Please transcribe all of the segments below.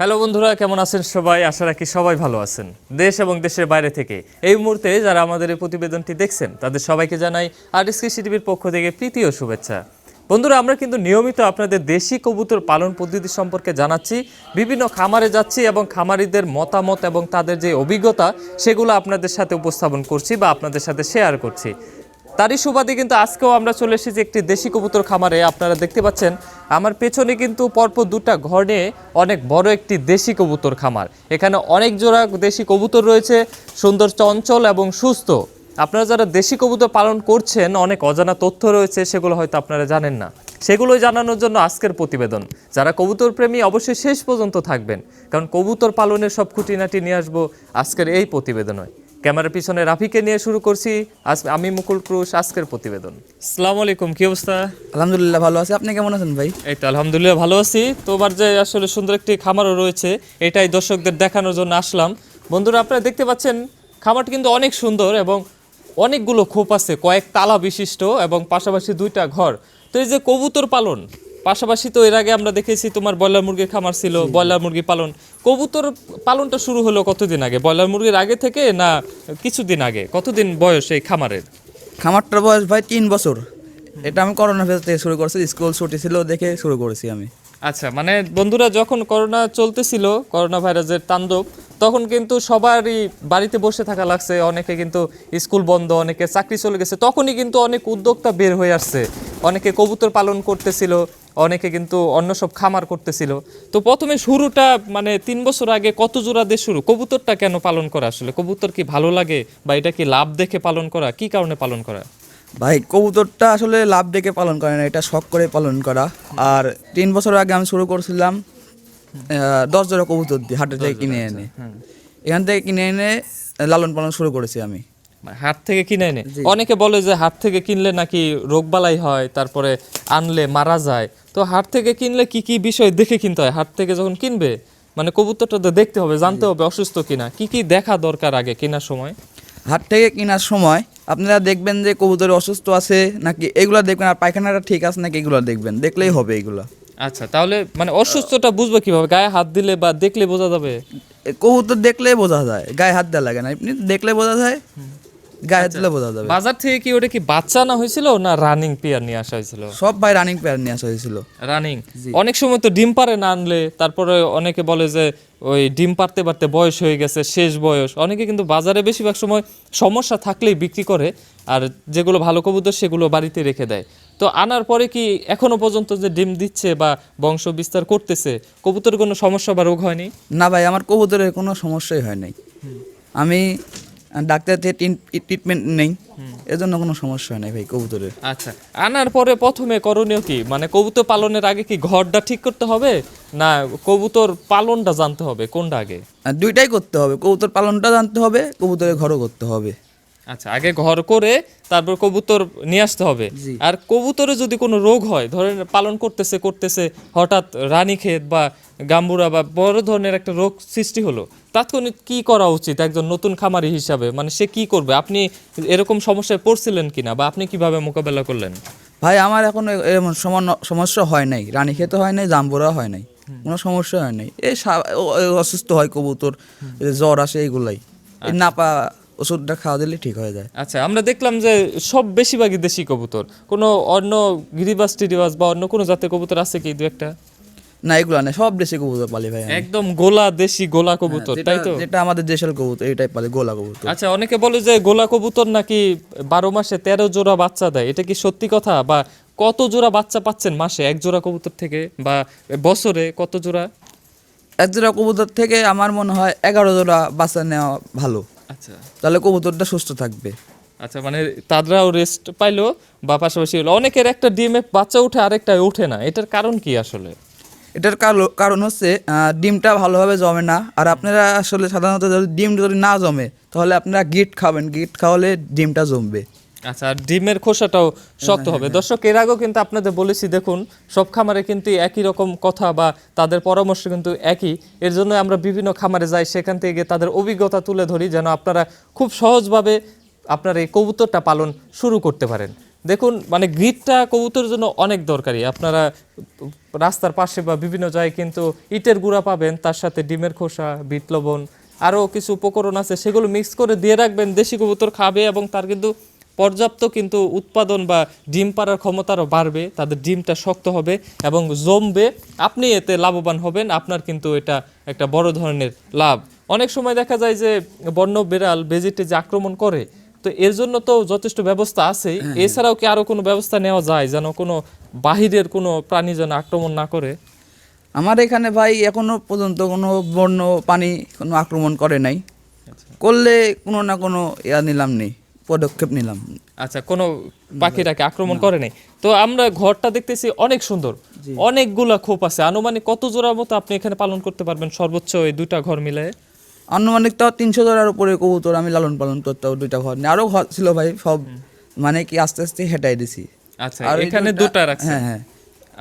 Hello বন্ধুরা, কেমন আছেন সবাই? আশা রাখি সবাই ভালো আছেন। দেশ এবং দেশের বাইরে থেকে এই মুহূর্তে যারা আমাদের এই প্রতিবেদনটি দেখছেন, তাদের সবাইকে জানাই আরএসকে সিটিভির পক্ষ থেকে প্রীতি ও শুভেচ্ছা। বন্ধুরা, আমরা কিন্তু নিয়মিত আপনাদের দেশি কবুতর পালন পদ্ধতি সম্পর্কে জানাচ্ছি, বিভিন্ন খামারে যাচ্ছি এবং খামারিদের মতামত এবং তাদের যে অভিজ্ঞতা, সেগুলো আপনাদের সাথে উপস্থাপন করছি বা আপনাদের সাথে শেয়ার করছি। তারই সুবাদে কিন্তু আজকেও আমরা চলে এসেছি একটি দেশি কবুতর খামারে। আপনারা দেখতে পাচ্ছেন, আমার পেছনে কিন্তু পরপর দুটা ঘর অনেক বড় একটি দেশি কবুতর খামার। এখানে অনেক জোড়া দেশি কবুতর রয়েছে, সুন্দর, চঞ্চল এবং সুস্থ। আপনারা যারা দেশি কবুতর পালন করছেন, অনেক অজানা তথ্য রয়েছে, সেগুলো হয়তো আপনারা জানেন না। সেগুলো জানানোর জন্য আজকের প্রতিবেদন। যারা কবুতর প্রেমী, অবশ্যই শেষ পর্যন্ত থাকবেন, কারণ কবুতর পালনের সব খুঁটিনাটি নিয়ে আসব আজকের এই প্রতিবেদনে। ক্যামেরার পিছনে রাফিকে নিয়ে শুরু করছি। আজ আমি মুকুল ক্রুশ আজকের প্রতিবেদন। আসসালামু আলাইকুম কি অবস্থা? আলহামদুলিল্লাহ ভালো আছি। আপনি কেমন আছেন ভাই? এই তো আলহামদুলিল্লাহ ভালো আছি। তোমার যে আসলে সুন্দর একটি খামারও রয়েছে এটাই দর্শকদের দেখানোর জন্য আসলাম। বন্ধুরা আপনারা দেখতে পাচ্ছেন খামারটি কিন্তু অনেক সুন্দর এবং অনেকগুলো খোপ আছে কয়েক তালা বিশিষ্ট এবং পাশাপাশি দুইটা ঘর। তো এই যে কবুতর পালন পাশাপাশি তো এর আগে আমরা দেখেছি তোমার ব্রয়লার মুরগির খামার ছিল ব্রয়লার মুরগি পালন। কবুতর পালনটা শুরু হলো কতদিন আগে? ব্রয়লার মুরগির আগে থেকে না কিছুদিন আগে? কতদিন বয়স এই খামারের? খামারটার বয়স ভাই তিন বছর। এটা আমি করোনা ফেজ থেকে শুরু করেছি স্কুল ছুটি ছিল দেখে শুরু করেছি আমি। আচ্ছা মানে বন্ধুরা যখন করোনা চলতেছিল করোনা ভাইরাসের তাণ্ডব তখন কিন্তু সবারই বাড়িতে বসে থাকা লাগছে। অনেকে কিন্তু স্কুল বন্ধ অনেকে চাকরি চলে গেছে। তখনই কিন্তু অনেক উদ্যোক্তা বের হয়ে আসছে। অনেকে কবুতর পালন করতেছিল অনেকে কিন্তু অন্য সব খামার করতেছিল। তো প্রথমে শুরুটা মানে তিন বছর আগে কত জোড়া দিয়ে শুরু? কবুতরটা কেন পালন করা আসলে? কবুতর কি ভালো লাগে বা এটা কি লাভ দেখে পালন করা? কি কারণে পালন করা? ভাই কবুতরটা আসলে লাভ ডেকে পালন করে না এটা শখ করে পালন করা। আর তিন বছর আগে আমি শুরু করেছিলাম দশ জোড়া কবুতর দিয়ে হাটের থেকে কিনে এনে। এখান থেকে কিনে এনে লালন পালন শুরু করেছি আমি। মানে হাট থেকে কিনে এনে? অনেকে বলে যে হাট থেকে কিনলে নাকি রোগবালাই হয় তারপরে আনলে মারা যায়। তো হাট থেকে কিনলে কি কি বিষয় দেখে কিনতে হয়? হাট থেকে যখন কিনবে মানে কবুতরটা তো দেখতে হবে জানতে হবে অসুস্থ কিনা। কি কি দেখা দরকার আগে কেনার সময়? হাট থেকে কেনার সময় আপনারা দেখবেন যে কবুতর অসুস্থ আছে নাকি এগুলো দেখবেন আর পায়খানাটা ঠিক আছে নাকি এগুলো দেখবেন দেখলেই হবে এগুলো। আচ্ছা তাহলে মানে অসুস্থটা বুঝব কীভাবে? গায়ে হাত দিলে বা দেখলে বোঝা যাবে? কবুতর দেখলেই বোঝা যায় গায়ে হাত দেওয়া লাগে না আপনি দেখলে বোঝা যায়। গায়ে দিলে বোঝা যাবে। বাজার থেকে কি ওটা কি বাচ্চা না হয়েছিল না রানিং পেয়ার নিয়ে আসা হয়েছিল? সব ভাই রানিং পেয়ার নিয়ে আসা হয়েছিল। রানিং অনেক সময় তো ডিম পারে না আনলে তারপরে অনেকে বলে যে ওই ডিম পারতে পারতে বয়স হয়ে গেছে শেষ বয়স। অনেকে কিন্তু বাজারে বেশিরভাগ সময় সমস্যা থাকলেই বিক্রি করে আর যেগুলো ভালো কবুতর সেগুলো বাড়িতে রেখে দেয়। তো আনার পরে কি এখনও পর্যন্ত যে ডিম দিচ্ছে বা বংশ বিস্তার করতেছে কবুতর কোনো সমস্যা বা রোগ হয়নি? না ভাই আমার কবুতরের কোনো সমস্যাই হয় নাই। আমি ডাক্তার থেকে ট্রিটমেন্ট নেই এজন্য কোনো সমস্যা হয় নাই ভাই কবুতরের। আচ্ছা আনার পরে প্রথমে করণীয় কি? মানে কবুতর পালনের আগে কি ঘরটা ঠিক করতে হবে? না কবুতর পালনটা জানতে হবে কোনটা আগে? দুইটাই করতে হবে কবুতর পালনটা জানতে হবে কবুতরের ঘরও করতে হবে। আচ্ছা আগে ঘর করে তারপর কবুতর নিয়ে আসতে হবে। আর কবুতরে যদি কোনো রোগ হয় ধরেন পালন করতেছে করতেছে হঠাৎ রানীক্ষেত বা গাম্বুরা বা বড় ধরনের একটা রোগ সৃষ্টি হলো তাৎক্ষণিক কি করা উচিত একজন নতুন খামারি হিসাবে? মানে সে কি করবে? আপনি এরকম সমস্যায় পড়ছিলেন কিনা বা আপনি কীভাবে মোকাবেলা করলেন? ভাই আমার এখন এমন সমান- সমস্যা হয় নাই। রানী খেতে হয় নাই জাম্বুরা হয় নাই। কোনো সমস্যা হয় নাই। এই অসুস্থ হয় কবুতর জ্বর আসে এইগুলাই। এই নাপা ওষুধটা খাওয়া দিলে ঠিক হয়ে যায়। আচ্ছা আমরা দেখলাম যে সব বেশিরভাগই দেশি কবুতর। কোনো অন্য গিরিবাস টিরিবাস বা অন্য কোনো জাতের কবুতর আছে কি দু একটা? না এগুলো না সব দেশি কবুতর পালি ভাই একদম গোলা দেশি গোলা কবুতর তাই তো? যেটা আমাদের দেশের কবুতর এইটাই পালে গোলা কবুতর। আচ্ছা অনেকে বলে যে গোলা কবুতর নাকি বারো মাসে তেরো জোড়া বাচ্চা দেয় এটা কি সত্যি কথা? বা কত জোড়া বাচ্চা পাচ্ছেন মাসে এক জোড়া কবুতর থেকে? বা বছরে কত জোড়া? এক জোড়া কবুতর থেকে আমার মনে হয় এগারো জোড়া বাচ্চা নেওয়া ভালো। আচ্ছা। তাহলে কবুতরটা সুস্থ থাকবে। আচ্ছা মানে তাদরাও রেস্ট পাইলো বা পাশাপাশি হলো অনেকের একটা ডিমে বাচ্চা উঠে আরেকটা ওঠে না। এটার কারণ কি আসলে? এটার কারণ হচ্ছে ডিমটা ভালোভাবে জমে না। আর আপনারা আসলে সাধারণত যদি ডিম যদি না জমে তাহলে আপনারা গিট খাবেন। গিট খাওয়ালে ডিমটা জমবে। আচ্ছা আর ডিমের খোসাটাও শক্ত হবে। দর্শক, এর আগেও কিন্তু আপনাদের বলেছি, দেখুন, সব খামারে কিন্তু একই রকম কথা বা তাদের পরামর্শ কিন্তু একই। এর জন্য আমরা বিভিন্ন খামারে যাই, সেখান থেকে তাদের অভিজ্ঞতা তুলে ধরি, যেন আপনারা খুব সহজভাবে আপনার এই কবুতরটা পালন শুরু করতে পারেন। দেখুন মানে গ্রিডটা কবুতরের জন্য অনেক দরকারি। আপনারা রাস্তার পাশে বা বিভিন্ন জায়গায় কিন্তু ইটের গুঁড়া পাবেন, তার সাথে ডিমের খোসা, বিট লবণ, আরও কিছু উপকরণ আছে, সেগুলো মিক্স করে দিয়ে রাখবেন। দেশি কবুতর খাবে এবং তার কিন্তু পর্যাপ্ত কিন্তু উৎপাদন বা ডিম পাড়ার ক্ষমতারও বাড়বে তাদের ডিমটা শক্ত হবে এবং জমবে। আপনি এতে লাভবান হবেন আপনার কিন্তু এটা একটা বড় ধরনের লাভ। অনেক সময় দেখা যায় যে বন্য বিড়াল বেজিটে যে আক্রমণ করে তো এর জন্য তো যথেষ্ট ব্যবস্থা আছে। এছাড়াও কি আরও কোনো ব্যবস্থা নেওয়া যায় যেন কোনো বাহিরের কোনো প্রাণী যেন আক্রমণ না করে? আমার এখানে ভাই এখনও পর্যন্ত কোনো বন্য পানি কোনো আক্রমণ করে নাই। করলে কোনো না কোনো ইয়া নিলাম নেই। পদক্ষেপ নিলাম। আচ্ছা কোনো পাখিটাকে আক্রমণ করে নাই। তো আমরা ঘরটা দেখতেছি অনেক সুন্দর। অনেকগুলা খোপ আছে। আনুমানিক কত জোড়ার মতো আপনি এখানে পালন করতে পারবেন? সর্বোচ্চ এই দুইটা ঘর মিলে। আনুমানিক তাও তিনশো জোড়ার উপরে কবুতর আমি লালন পালন করতাম দুইটা ঘর নিয়ে। আরও ঘর ছিল ভাই সব মানে কি আস্তে আস্তে হেঁটাই দিছি। আচ্ছা আর এখানে দুটা রাখছেন? হ্যাঁ হ্যাঁ।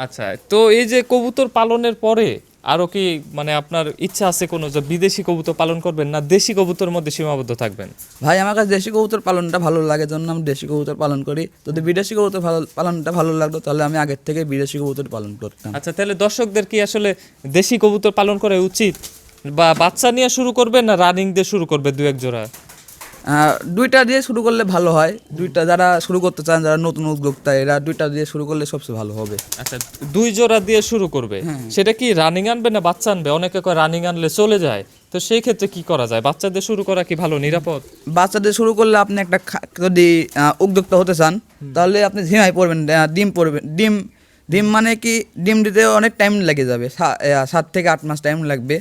আচ্ছা তো এই যে কবুতর পালনের পরে আরও কি মানে আপনার ইচ্ছা আছে কোনো যে বিদেশি কবুতর পালন করবেন না দেশি কবুতর মধ্যে সীমাবদ্ধ থাকবেন? ভাই আমার কাছে দেশি কবুতর পালনটা ভালো লাগে জন্য আমি দেশি কবুতর পালন করি। যদি বিদেশি কবুতর পালনটা ভালো লাগতো তাহলে আমি আগের থেকে বিদেশি কবুতর পালন করতাম। আচ্ছা তাহলে দর্শকদের কি আসলে দেশি কবুতর পালন করা উচিত? বা বাচ্চা নিয়ে শুরু করবে না রানিং দিয়ে শুরু করবে দু এক জোড়া? দুইটা দিয়ে শুরু করলে ভালো হয়। দুইটা যারা শুরু করতে চান যারা নতুন উদ্যোক্তা এরা দুইটা দিয়ে শুরু করলে সবচেয়ে ভালো হবে। আচ্ছা দুই জোড়া দিয়ে শুরু করবে? সেটা কি রানিং আনবে না বাচ্চা আনবে? অনেকে কয় রানিং আনলে চলে যায়। তো সেই ক্ষেত্রে কি করা যায়? বাচ্চাদের শুরু করা কি ভালো নিরাপদ? বাচ্চাদের শুরু করলে আপনি একটা যদি উদ্যোক্তা হতে চান তাহলে আপনি ঝিমাই পড়বেন ডিম পড়বেন ডিম ডিম মানে কি ডিম দিতে অনেক টাইম লেগে যাবে সাত থেকে আট মাস টাইম লাগবে।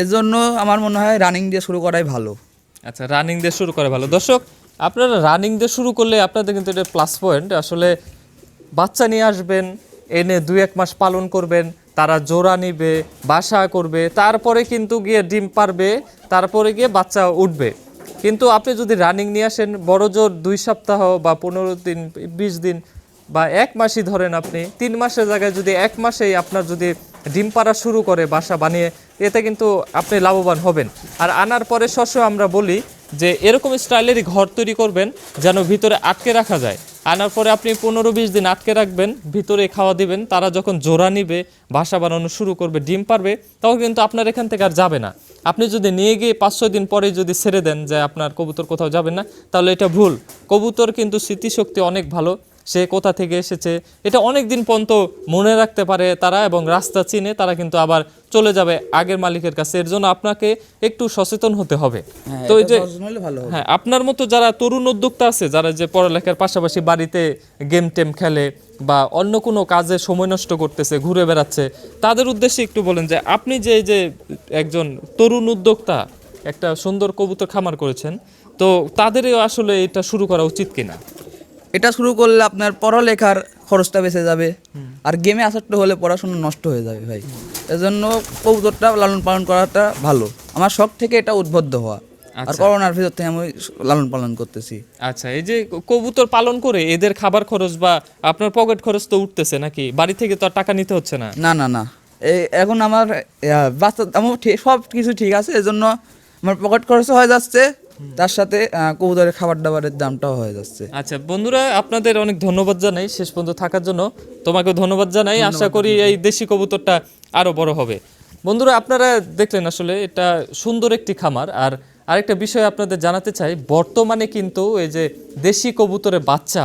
এর জন্য আমার মনে হয় রানিং দিয়ে শুরু করাই ভালো। আচ্ছা রানিং দিয়ে শুরু করে, ভালো। দর্শক, আপনারা রানিং দিয়ে শুরু করলে আপনাদের কিন্তু এটা প্লাস পয়েন্ট আসলে বাচ্চা নিয়ে আসবেন, এনে দুই এক মাস পালন করবেন, তারা জোড়া নিবে, বাসা করবে, তারপরে কিন্তু গিয়ে ডিম পারবে, তারপরে গিয়ে বাচ্চা উঠবে। কিন্তু আপনি যদি রানিং নিয়ে আসেন, বড় জোর দুই সপ্তাহ বা পনেরো দিন, বিশ দিন বা এক মাসই ধরেন আপনি, তিন মাসের জায়গায় যদি এক মাসেই আপনার যদি ডিম পাড়া শুরু করে বাসা বানিয়ে, এতে কিন্তু আপনি লাভবান হবেন। আর আনার পরে শস্য আমরা বলি যে, এরকম স্টাইলেরই ঘর তৈরি করবেন যেন ভিতরে আটকে রাখা যায়। আনার পরে আপনি পনেরো বিশ দিন আটকে রাখবেন, ভিতরে খাওয়া দিবেন, তারা যখন জোড়া নিবে, বাসা বানানো শুরু করবে, ডিম পারবে তখন কিন্তু আপনার এখান থেকে আর যাবে না। আপনি যদি নিয়ে গিয়ে পাঁচ ছয় দিন পরে যদি ছেড়ে দেন যে, আপনার কবুতর কোথাও যাবে না, তাহলে এটা ভুল। কবুতর কিন্তু স্মৃতিশক্তি অনেক ভালো সে কোথা থেকে এসেছে এটা অনেক দিন পর্যন্ত মনে রাখতে পারে তারা এবং রাস্তা চিনে তারা কিন্তু আবার চলে যাবে আগের মালিকের কাছে এর জন্য আপনাকে একটু সচেতন হতে হবে। তো এই যে হ্যাঁ আপনার মতো যারা তরুণ উদ্যোক্তা আছে যারা যে পড়ালেখার পাশাপাশি বাড়িতে গেম টেম খেলে বা অন্য কোনো কাজে সময় নষ্ট করতেছে ঘুরে বেড়াচ্ছে তাদের উদ্দেশ্যে একটু বলেন যে আপনি যে যে একজন তরুণ উদ্যোক্তা একটা সুন্দর কবুতর খামার করেছেন তো তাদেরও আসলে এটা শুরু করা উচিত কিনা? এটা শুরু করলে আপনার পড়ালেখার খরচটা বেঁচে যাবে। আর গেমে আসক্ত হলে পড়াশোনা নষ্ট হয়ে যাবে ভাই। এজন্য কবুতরটা লালন পালন করাটা ভালো। আমার শখ থেকে এটা উদ্বুদ্ধ হওয়া। আর আচ্ছা। করোনার ভিতর থেকে আমি লালন পালন করতেছি। আচ্ছা এই যে কবুতর পালন করে এদের খাবার খরচ বা আপনার পকেট খরচ তো উঠতেছে নাকি? বাড়ি থেকে তো আর টাকা নিতে হচ্ছে না? না না না। এই এখন আমার বাচ্চা আমার সব কিছু ঠিক আছে। এজন্য আমার পকেট খরচ হয়ে যাচ্ছে। তার সাথে কবুতরের খাবার দাবারের দামটাও হয়ে যাচ্ছে। আচ্ছা বন্ধুরা আপনাদের অনেক ধন্যবাদ জানাই শেষ পর্যন্ত থাকার জন্য। তোমাকে ধন্যবাদ জানাই। আশা করি এই দেশি কবুতরটা আরও বড় হবে। বন্ধুরা আপনারা দেখলেন আসলে এটা সুন্দর একটি খামার। আর আরেকটা বিষয় আপনাদের জানাতে চাই বর্তমানে কিন্তু এই যে দেশি কবুতরের বাচ্চা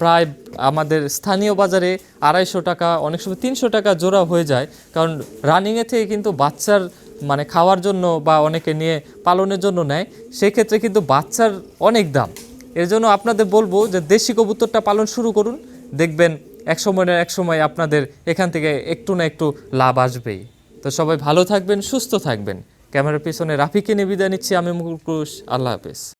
প্রায় আমাদের স্থানীয় বাজারে আড়াইশো টাকা অনেক সময় তিনশো টাকা জোড়া হয়ে যায়। কারণ রানিংয়ে থেকে কিন্তু বাচ্চার মানে খাওয়ার জন্য বা অনেকে নিয়ে পালনের জন্য নেয়, সেক্ষেত্রে কিন্তু বাচ্চার অনেক দাম। এর জন্য আপনাদের বলব যে দেশি কবুতরটা পালন শুরু করুন, দেখবেন এক সময় না এক সময় আপনাদের এখান থেকে একটু না একটু লাভ আসবেই। তো সবাই ভালো থাকবেন, সুস্থ থাকবেন। ক্যামেরার পিছনে রাফিকে নিয়ে বিদায় নিচ্ছি, আমি মুকুল আল্লাহ হাফেজ।